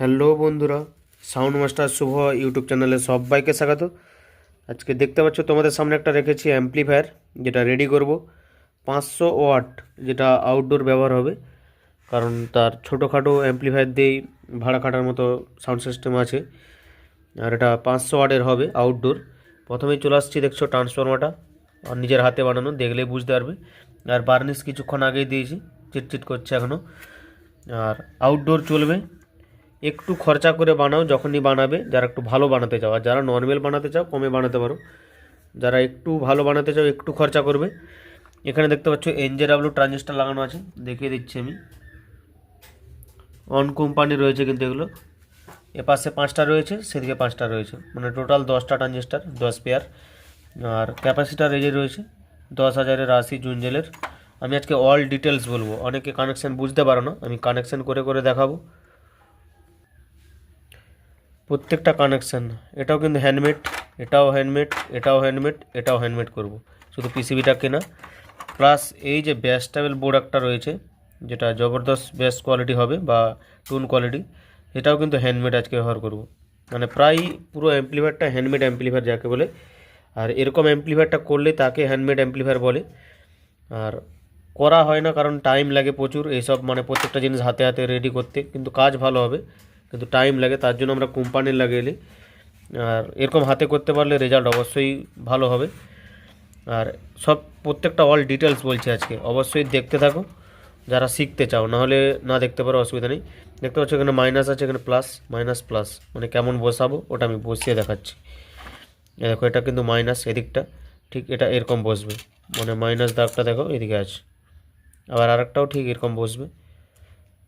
Hello বন্ধুরা, sound master শুভ YouTube চ্যানেলে সবাইকে স্বাগত। আজকে দেখতে পাচ্ছ, তোমাদের সামনে একটা রেখেছি অ্যাম্পলিফায়ার যেটা রেডি করব। পাঁচশো ওয়াট যেটা আউটডোর ব্যবহার হবে, কারণ তার ছোটোখাটো অ্যাম্পলিফায়ার দিয়েই ভাড়া খাটার মতো সাউন্ড সিস্টেম আছে। আর এটা পাঁচশো ওয়াটের হবে আউটডোর প্রথমেই চলে আসছি, দেখছ ট্রান্সফরমারটা আর নিজের হাতে বানানো, দেখলেই বুঝতে পারবে। আর বার্নিশ কিছুক্ষণ আগেই দিয়েছি, চিটচিট করছে এখনও আর আউটডোর চলবে একটু খরচা করে বানাও, যখনই বানাবে, যারা একটু ভালো বানাতে চাও। আর যারা নর্মাল বানাতে চাও, কমে বানাতে পারো। যারা একটু ভালো বানাতে চাও, একটু খরচা করবে। এখানে দেখতে পাচ্ছ এনজেডাব্লিউ ট্রানজিস্টার লাগানো আছে। দেখিয়ে দিচ্ছি আমি। অন কোম্পানি রয়েছে কিন্তু এগুলো। এ পাশে পাঁচটা রয়েছে, সেদিকে পাঁচটা রয়েছে। মানে টোটাল দশটা ট্রানজিস্টার দশ পেয়ার আর ক্যাপাসিটার এই যে রয়েছে, দশ হাজারের আশি জুনজেলের আমি আজকে অল ডিটেলস বলব। অনেকে কানেকশান বুঝতে পারো না, আমি কানেকশান করে করে দেখাবো। প্রত্যেকটা কানেকশান এটাও কিন্তু হ্যান্ডমেড এটাও হ্যান্ডমেড এটাও হ্যান্ডমেড এটাও হ্যান্ডমেড করব। শুধু পিসিবিটা কেনা। প্লাস এই যে ব্যাসটাবেল বোর্ড একটা রয়েছে, যেটা জবরদস্ত ব্যাস কোয়ালিটি হবে বা টুন কোয়ালিটি এটাও কিন্তু হ্যান্ডমেড আজকে ব্যবহার করব। মানে প্রায় পুরো অ্যাম্পলিফায়ারটা হ্যান্ডমেড অ্যাম্পলিফায়ার যাকে বলে। আর এরকম অ্যাম্পলিফায়ারটা করলে তাকে হ্যান্ডমেড অ্যাম্পলিফায়ার বলে। আর করা হয় না কারণ টাইম লাগে প্রচুর, এইসব মানে প্রত্যেকটা জিনিস হাতে হাতে রেডি করতে, কিন্তু কাজ ভালো হবে। কিন্তু টাইম লাগে, তার জন্য আমরা কোম্পানির লাগিয়ে আর এরকম হাতে করতে পারলে রেজাল্ট অবশ্যই ভালো হবে। আর সব প্রত্যেকটা অল ডিটেলস বলছি আজকে, অবশ্যই দেখতে থাকো, যারা শিখতে চাও, নাহলে না দেখতে পারো, অসুবিধা নেই। দেখতে পাচ্ছ এখানে মাইনাস আছে, এখানে প্লাস মাইনাস প্লাস মানে কেমন বসাবো, ওটা আমি বসিয়ে দেখাচ্ছি। দেখো, এটা কিন্তু মাইনাস এদিকটা, ঠিক এটা এরকম বসবে। মানে মাইনাস দাগটা দেখো, এদিকে আছে। আবার আরেকটাও ঠিক এরকম বসবে।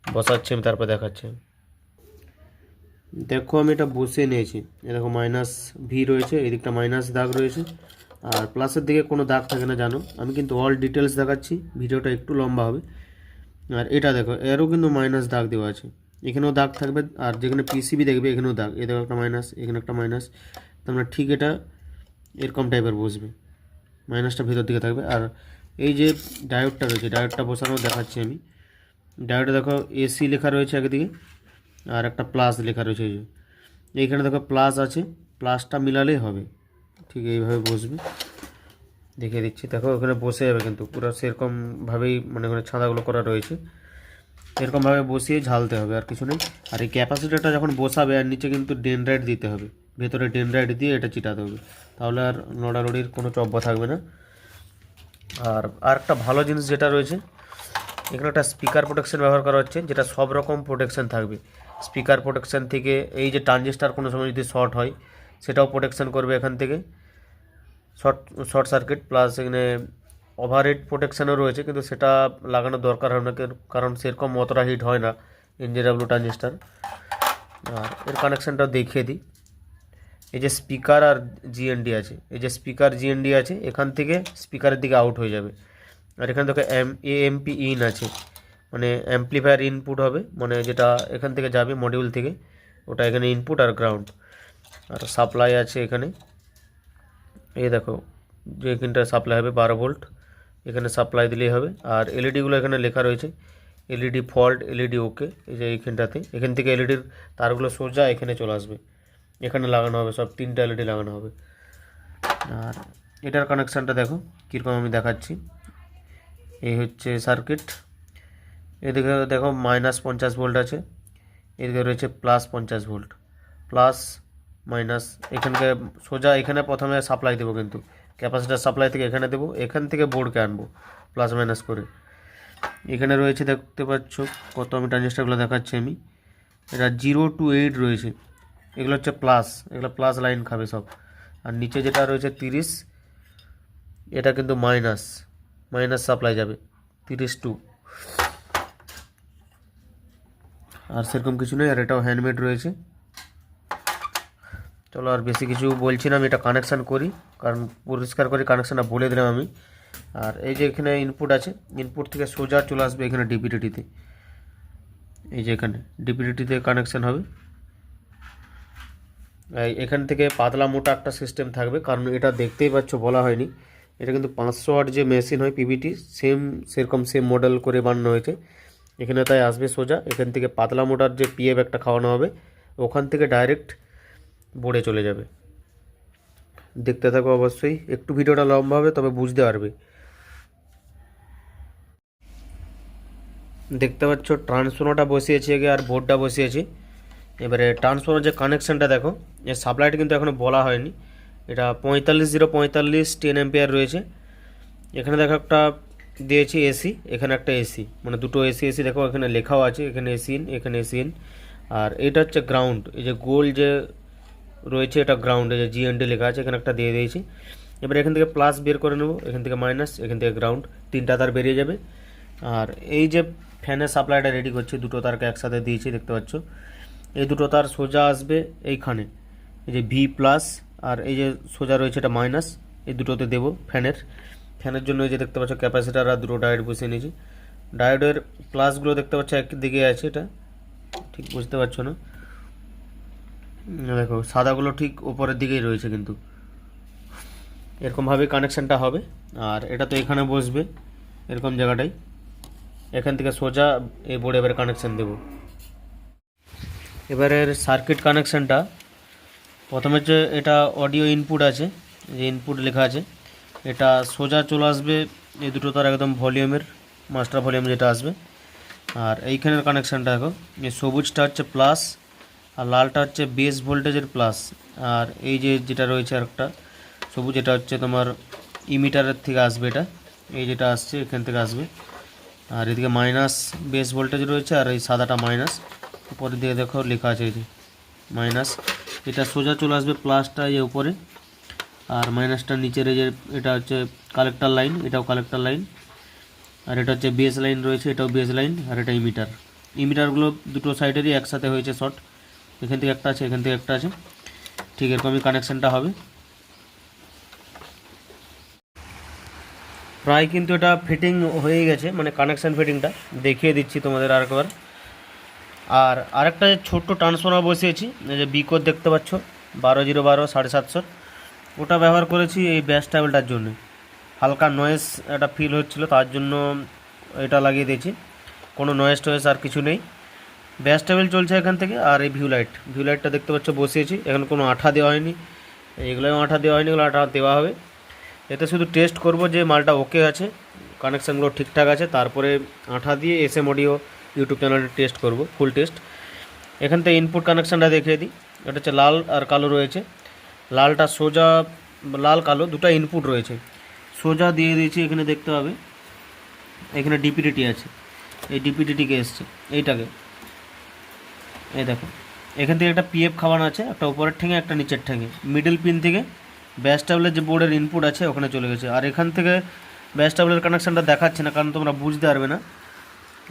বসাচ্ছি আমি, তারপর দেখাচ্ছি দেখো আমি এটা বসিয়ে নিয়েছি। এ দেখো মাইনাস ভি রয়েছে এদিকটা মাইনাস দাগ রয়েছে। আর প্লাসের দিকে কোনো দাগ থাকে না, জানো? আমি কিন্তু অল ডিটেলস দেখাচ্ছি, ভিডিওটা একটু লম্বা হবে। আর এটা দেখো, এরও কিন্তু মাইনাস দাগ দেওয়া আছে। এখানেও দাগ থাকবে, আর যেখানে পিসিবি দেখবে, এখানেও দাগ। এ দেখো একটা মাইনাস এখানে একটা মাইনাস তোমরা ঠিক এটা এরকম টাইপের বসবে। মাইনাসটা ভেতর দিকে থাকবে। আর এই যে ডায়োডটা রয়েছে ডায়োডটা বসানো দেখাচ্ছি আমি। ডায়োডে দেখো এসি লেখা রয়েছে একদিকে। আর একটা প্লাস লেখা রয়েছে যে। এইখানে দেখো প্লাস আছে প্লাসটা মিলালেই হবে। ঠিক এইভাবে বসবে। দেখিয়ে দিচ্ছি। দেখো, ওখানে বসে যাবে কিন্তু। পুরো সেরকমভাবেই মানে ওখানে ছাদাগুলো করা রয়েছে। এরকমভাবে বসিয়ে ঝালতে হবে, আর কিছু নেই। আর এই ক্যাপাসিটারটা যখন বসাবে, আর নিচে কিন্তু ডেনরাইট দিতে হবে। ভেতরে ডেনরাইট দিয়ে এটা চিটাতে হবে। তাহলে আর নড়ানড়ির কোনো চব্বা থাকবে না। আর আর একটা ভালো জিনিস যেটা রয়েছে, এখানে একটা স্পিকার প্রোটেকশন ব্যবহার করা হচ্ছে, যেটা সব রকম প্রোটেকশন থাকবে। স্পিকার প্রোটেকশান থেকে এই যে ট্রানজিস্টার কোনো সময় যদি শর্ট হয়, সেটাও প্রোটেকশান করবে এখান থেকে। শর্ট শর্ট সার্কিট প্লাস এখানে ওভারহেড প্রোটেকশানও রয়েছে, কিন্তু সেটা লাগানোর দরকার হয় না কারণ সেরকম অতটা হিট হয় না এনজেডাব্লিউ ট্রানজিস্টার। আর এর কানেকশানটাও দেখিয়ে দিই। এই যে স্পিকার আর জিএনডি আছে, এই যে স্পিকার জিএনডি আছে, এখান থেকে স্পিকারের দিকে আউট হয়ে যাবে। আর এখানে দেখো এম, এ এমপি ইন আছে। মানে অ্যাম্পলিফায়ার ইনপুট হবে মানে যেটা এখান থেকে যাবে মডিউল থেকে, ওটা এখানে ইনপুট আর গ্রাউন্ড আর সাপ্লাই আছে এখানে। এই দেখো, যে এখানটা সাপ্লাই হবে বারো ভোল্ট এখানে সাপ্লাই দিলেই হবে। আর এলইডিগুলো এখানে লেখা রয়েছে এলইডি ফল্ট এলইডি ওকে এই যে এইখানটাতে। এখান থেকে এলইডির তারগুলো সোজা এখানে চলে আসবে। এখানে লাগানো হবে, সব তিনটা এলইডি লাগানো হবে। আর এটার কানেকশানটা দেখো, কীরকম আমি দেখাচ্ছি। এই হচ্ছে সার্কিট এদিকে দেখো মাইনাস পঞ্চাশ ভোল্ট আছে, এদিকে রয়েছে প্লাস পঞ্চাশ ভোল্ট প্লাস মাইনাস এখানকে সোজা এখানে প্রথমে সাপ্লাই দেবো কিন্তু। ক্যাপাসিটার সাপ্লাই থেকে এখানে দেবো, এখান থেকে বোর্ডকে আনব প্লাস মাইনাস করে। এখানে রয়েছে দেখতে পাচ্ছ, কত আমি ট্রানজিস্টারগুলো দেখাচ্ছি আমি। এটা জিরো টু এইট রয়েছে, এগুলো হচ্ছে প্লাস এগুলো প্লাস লাইন খাবে সব। আর নিচে যেটা রয়েছে তিরিশ, এটা কিন্তু মাইনাস মাইনাস সাপ্লাই যাবে, তিরিশ টু আর সেরকম কিছু নেই, আর এটাও হ্যান্ডমেড রয়েছে। চলো আর বেশি কিছু বলছি না, আমি এটা কানেকশান করি, কারণ পরিষ্কার করে কানেকশানটা বলে দিলাম আমি। আর এই যে এখানে ইনপুট আছে ইনপুট থেকে সোজা চলে আসবে এখানে ডিপিডিটিতে এই যে এখানে ডিপিডিটিতে কানেকশান হবে। এখান থেকে পাতলা মোটা একটা সিস্টেম থাকবে, কারণ এটা দেখতেই পাচ্ছ বলা হয়নি। এটা কিন্তু পাঁচশো ওয়াট যে মেশিন হয় পিভিটি সেম সেরকম সেম মডেল করে বানানো হয়েছে। এখানে তাই আসবে সোজা। এখান থেকে পাতলা মোটার যে পিএফ একটা খাওয়ানো হবে, ওখান থেকে ডাইরেক্ট বোর্ডে চলে যাবে। দেখতে থাকো অবশ্যই। একটু ভিডিওটা লম্বা হবে, তবে বুঝতে পারবে। দেখতে পাচ্ছ, ট্রান্সফর্মারটা বসিয়েছি আগে আর বোর্ডটা বসিয়েছি। এবারে ট্রান্সফর্মার যে কানেকশানটা দেখো, এর সাপ্লাইটা কিন্তু এখনও বলা হয়নি। এটা পঁয়তাল্লিশ জিরো পঁয়তাল্লিশ টেন এম্পিয়ার রয়েছে। এখানে দেখো একটা দিয়েছি এসি এখানে একটা এসি মানে দুটো এসি এসি দেখো, এখানে লেখাও আছে, এখানে এসি ইন এখানে এসি ইন আর এটা হচ্ছে গ্রাউন্ড এই যে গোল যে রয়েছে এটা গ্রাউন্ড এই যে জিএনডি লেখা আছে, এখানে একটা দিয়ে দিয়েছি। এবার এখান থেকে প্লাস বের করে নেব, এখান থেকে মাইনাস এখান থেকে গ্রাউন্ড তিনটা তার বেরিয়ে যাবে। আর এই যে ফ্যানের সাপ্লাইটা রেডি করছি, দুটো তারকে একসাথে দিয়েছি, দেখতে পাচ্ছ? এই দুটো তার সোজা আসবে এইখানে, এই যে ভি প্লাস আর এই যে সোজা রয়েছে এটা মাইনাস এই দুটোতে দেবো ফ্যানের ফ্যানের জন্য এই যে দেখতে পাচ্ছ ক্যাপাসিটার আর দুটো ডায়োড বসিয়ে নিয়েছি। ডায়োডের প্লাসগুলো দেখতে পাচ্ছ একদিকে আছে এটা, ঠিক বুঝতে পারছ না? দেখো, সাদাগুলো ঠিক ওপরের দিকেই রয়েছে কিন্তু। এরকমভাবে কানেকশানটা হবে, আর এটা তো এখানে বসবে, এরকম জায়গাটাই। এখান থেকে সোজা এই বোর্ডে এবার কানেকশান দেবো। এবারের সার্কিট কানেকশানটা, প্রথমে যে এটা অডিও ইনপুট আছে, যে ইনপুট লেখা আছে এটা সোজা চলে আসবে, এই দুটো তার একদম ভলিউমের, মাস্টার ভলিউম যেটা আসবে। আর এইখানের কানেকশানটা দেখো, এই সবুজটা হচ্ছে প্লাস আর লালটা হচ্ছে বেস ভোল্টেজের প্লাস আর এই যে যেটা রয়েছে আরেকটা, সবুজ এটা হচ্ছে তোমার ইমিটারের থেকে আসবে এটা। এই যেটা আসছে এখান থেকে আসবে। আর এদিকে মাইনাস বেস ভোল্টেজ রয়েছে, আর এই সাদাটা মাইনাস উপরের দিকে দেখো লেখা আছে এই যে মাইনাস এটা সোজা চলে আসবে প্লাসটা এই উপরে। আর মাইনাসটা নিচের যে এটা হচ্ছে কালেক্টার লাইন এটাও কালেক্টার লাইন আর এটা হচ্ছে বেস লাইন রয়েছে, এটাও বেস লাইন আর এটা ইমিটার ইমিটারগুলো দুটো সাইডেরই একসাথে হয়েছে শর্ট এখান থেকে একটা আছে, এখান থেকে একটা আছে। ঠিক এরকমই কানেকশানটা হবে। প্রায় কিন্তু এটা ফিটিং হয়ে গেছে মানে কানেকশান ফিটিংটা দেখিয়ে দিচ্ছি তোমাদের আরেকবার আর আরেকটা ছোট্ট ট্রান্সফর্মার বসিয়েছি যে বিকোর দেখতে পাচ্ছ, বারো জিরো বারো, সাড়ে সাতশো। ওটা ব্যবহার করেছি এই ব্যাস ট্যাবেলটার জন্য। হালকা নয়েজ একটা ফিল হচ্ছিল, তার জন্য এটা লাগিয়ে দিয়েছি। কোনো নয়েজ টয়েস আর কিছু নেই। ব্যাস টেবিল চলছে এখান থেকে, আর এই ভিউ লাইট ভিউ লাইটটা দেখতে পাচ্ছ, বসিয়েছি। এখানে কোনো আঠা দেওয়া হয়নি। এগুলোও আঠা দেওয়া হয়নি, এগুলো আঠা দেওয়া হবে। এতে শুধু টেস্ট করব যে মালটা ওকে আছে কানেকশানগুলো ঠিকঠাক আছে। তারপরে আঠা দিয়ে এস এম অডিও ইউটিউব চ্যানেলে টেস্ট করব ফুল টেস্ট এখান থেকে ইনপুট কানেকশানটা দেখিয়ে দিই। এটা হচ্ছে লাল আর কালো রয়েছে। লালটা সোজা, লাল, কালো, দুটো ইনপুট রয়েছে। সোজা দিয়ে দিয়েছি, এখানে দেখতে হবে। এখানে ডিপিডিটি আছে। এই ডিপিডিটিকে এসছে। এইটাকে। এই দেখো। এখান থেকে একটা পিএফ খাওয়ানো আছে, একটা উপরের ঠেঙে, একটা নিচের ঠেঙে। মিডল পিন থেকে ব্যাস টাবলের যে বোর্ডের ইনপুট আছে, ওখানে চলে গেছে। আর এখান থেকে ব্যাস টাবলের কানেকশানটা দেখাচ্ছে না, কারণ তোমরা বুঝতে পারবে না।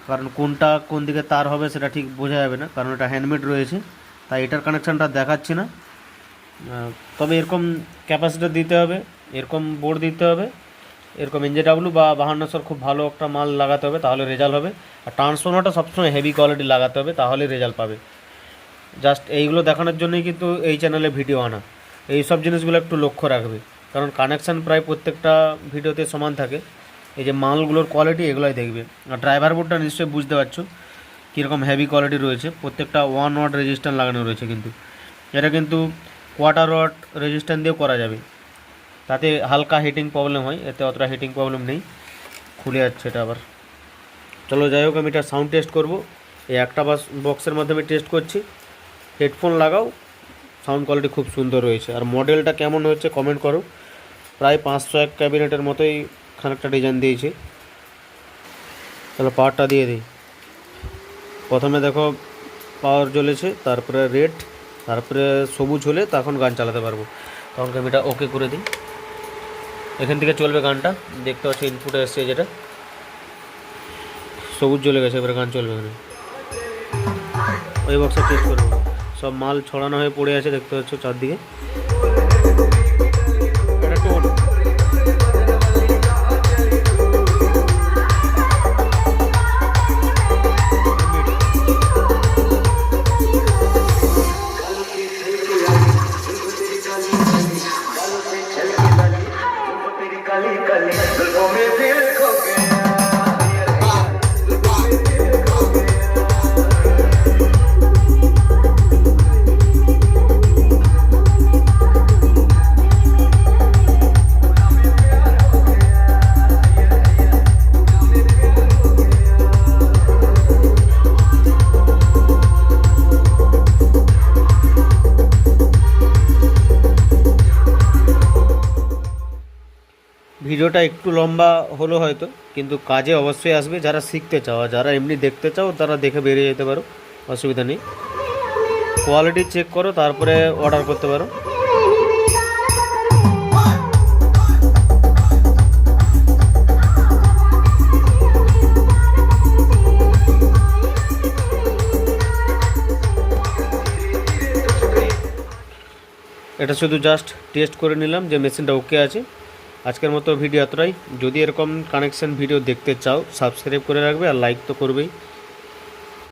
কারণ কোনটা কোন দিকে তার হবে, সেটা ঠিক বোঝা যাবে না। কারণ এটা হ্যান্ডমেড রয়েছে। তাই এটার কানেকশানটা দেখাচ্ছি না। তবে এরকম ক্যাপাসিটার দিতে হবে, এরকম বোর্ড দিতে হবে, এরকম এনজেডাব্লু বা বাহান্নশোর খুব ভালো একটা মাল লাগাতে হবে, তাহলে রেজাল্ট হবে। আর ট্রান্সফর্মারটা সবসময় হেভি কোয়ালিটি লাগাতে হবে, তাহলে রেজাল্ট পাবে। জাস্ট এইগুলো দেখানোর জন্যই কিন্তু এই চ্যানেলে ভিডিও আনা। এই সব জিনিসগুলো একটু লক্ষ্য রাখবে। কারণ কানেকশান প্রায় প্রত্যেকটা ভিডিওতে সমান থাকে। এই যে মালগুলোর কোয়ালিটি এগুলোই দেখবে। আর ড্রাইভার বোর্ডটা নিশ্চয়ই বুঝতে পারছ কীরকম হেভি কোয়ালিটি রয়েছে। প্রত্যেকটা ওয়ান ওয়াট রেজিস্ট্যান্ট লাগানো রয়েছে কিন্তু। এটা কিন্তু কোয়ার্টার ওয়াট রেজিস্ট্যান্ট দিয়েও করা যাবে। তাতে হালকা হিটিং প্রবলেম হয়, এতে অতটা হিটিং প্রবলেম নেই। খুলে যাচ্ছে এটা আবার। চলো যাই হোক, আমি এটা সাউন্ড টেস্ট করব। এই একটা বাস বক্সের মাধ্যমে টেস্ট করছি। হেডফোন লাগাও সাউন্ড কোয়ালিটি খুব সুন্দর রয়েছে। আর মডেলটা কেমন হচ্ছে কমেন্ট করো। প্রায় পাঁচশো এক ক্যাবিনেটের মতোই খানিকটা ডিজাইন দিয়েছে। তাহলে পাওয়ারটা দিয়ে দিই। প্রথমে দেখো পাওয়ার জ্বলেছে, তারপরে রেড তারপরে সবুজ হলে তখন গান চালাতে পারব। তখন আমি এটা ওকে করে দিই? এখান থেকে চলবে গানটা। দেখতে পাচ্ছি ইনপুটে এসছে যেটা। সবুজ চলে গেছে, এবারে গান চলবে এখানে। ওই বক্সে চেঞ্জ করব। সব মাল ছড়ানো হয়ে পড়ে আছে, দেখতে পাচ্ছ চারদিকে। ভিডিওটা একটু লম্বা হলো হয়তো, কিন্তু কাজে অবশ্যই আসবে। যারা শিখতে চাও, যারা এমনি দেখতে চাও, তারা দেখে বেরিয়ে যেতে পারো, অসুবিধা নেই। কোয়ালিটি চেক করো, তারপরে অর্ডার করতে পারো। এটা শুধু জাস্ট টেস্ট করে নিলাম যে মেশিনটা ওকে আছে। আজকের মতো ভিডিও এতটাই। যদি এরকম কানেকশন ভিডিও দেখতে চাও সাবস্ক্রাইব করে রাখবে আর লাইক তো করবেই।